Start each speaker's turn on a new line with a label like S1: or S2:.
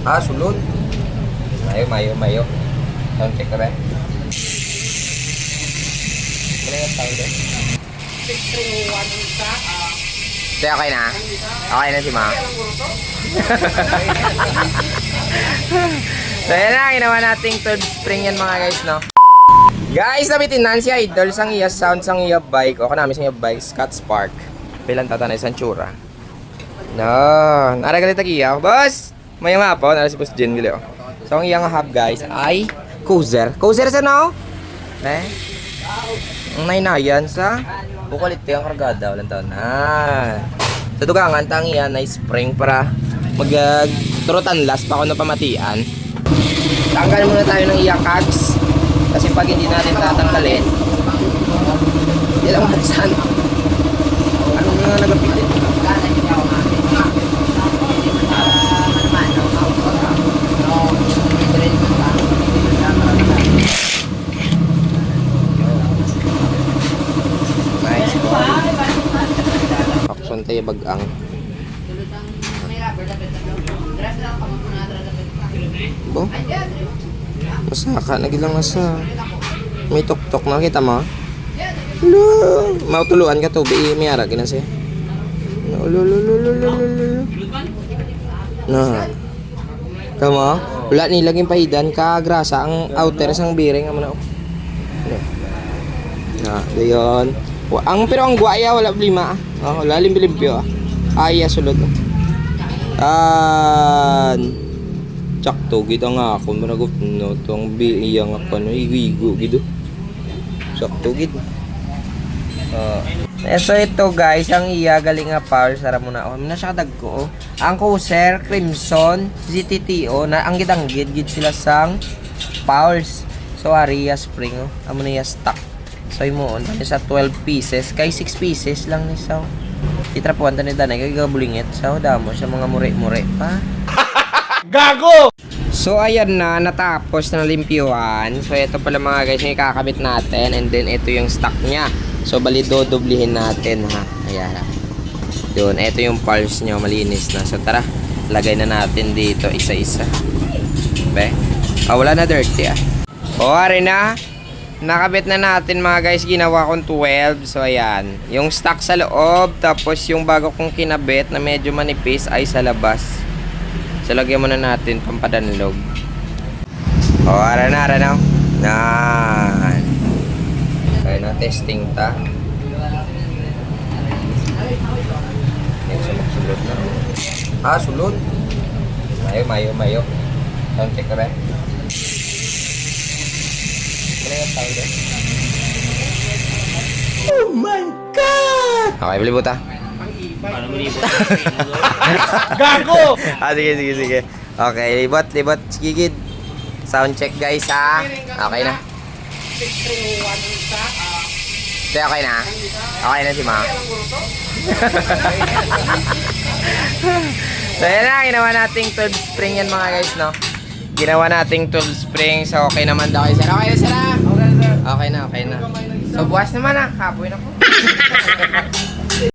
S1: Ah, sulod. Mayo, mayo, mayo. Sound check ka ba? Ano yung sound eh? Hindi, okay na? Okay na si Ma? so yan na, ginawa nating third spring yan mga guys, no? Guys, nabitin na si Idol sang iya sound sang iya bike. O namin sang iya bike, Scott Spark. Pilan tatanay sa tsura. No, naragal ita kiya. Boss, may mga po, nara si Boss Jen gili. oh. So ang iyang hub guys ay Cruiser. Cruiser sa no? Eh? Ang nainayan sa bukalit yung kargada, walang taon na. Sa dugangan, tangi yan ay spring para mag uh, turutan last pa ako na pamatian. Tanggal muna tayo ng iyang cags. Kasi pag hindi natin tatanggalin, hindi lang tayo bagang. Bo? Masaka, nagilang nasa. May tok-tok na kita mo. Lo, mautuluan ka to, bi may ara gina siya. Lo, lo, lo, lo, lo, lo, lo, lo. Na. Tama? Wala ni laging pahidan ka grasa ang outer sang biring amo na. Na, dayon. Ang pero ang guaya wala ah. Oh, wala limpyo ah. Aya sulod. Tan. Tsakto gid nga ako managot no tong biya nga pa no igigo gid. Tsakto gid. Uh, eh, so ito guys, ang iya galing nga power sara mo na. Oh, na siya dagko. Oh. Ang Coaster, Crimson, ZTTO na ang gidanggid gid sila sang Powers. So Aria Spring oh. Amo na iya stock. So imo on sa 12 pieces kay 6 pieces lang ni saw. Itra po ni danay kay gabulingit sa damo sa mga mure-mure pa. So ayan na, natapos na limpyuhan. So ito pala mga guys yung kakabit natin and then ito yung stock niya. So bali dodoblihin natin ha. Ayan. Yun, ito yung pulse niya, malinis na. So tara, lagay na natin dito isa-isa. Be? Ah, wala na dirty ah. O, ari na. Nakabit na natin mga guys, ginawa kong 12. So ayan, yung stock sa loob, tapos yung bago kong kinabit na medyo manipis ay sa labas. So, lagyan muna natin pampadanlog. O, oh, ara na, ara na. Kaya na, testing ta. Yan, so magsulod na. Ah, sulod. Mayo, mayo, mayo. Sound check ka ba? Sound eh? Oh my God! Okay, bilibot ah.
S2: Gago!
S1: ah, sige, sige, sige. Okay, libot, libot. Sige, gid. Sound check, guys, ha? Okay na. Hindi, okay na? Okay na si Ma? so, yan na. Ginawa nating 12 spring yan, mga guys, no? Ginawa nating 12 spring. So, okay naman daw kayo, sir. Okay na, sir, ha? Okay na, okay na. So, buwas naman, ha? Kapoy na po.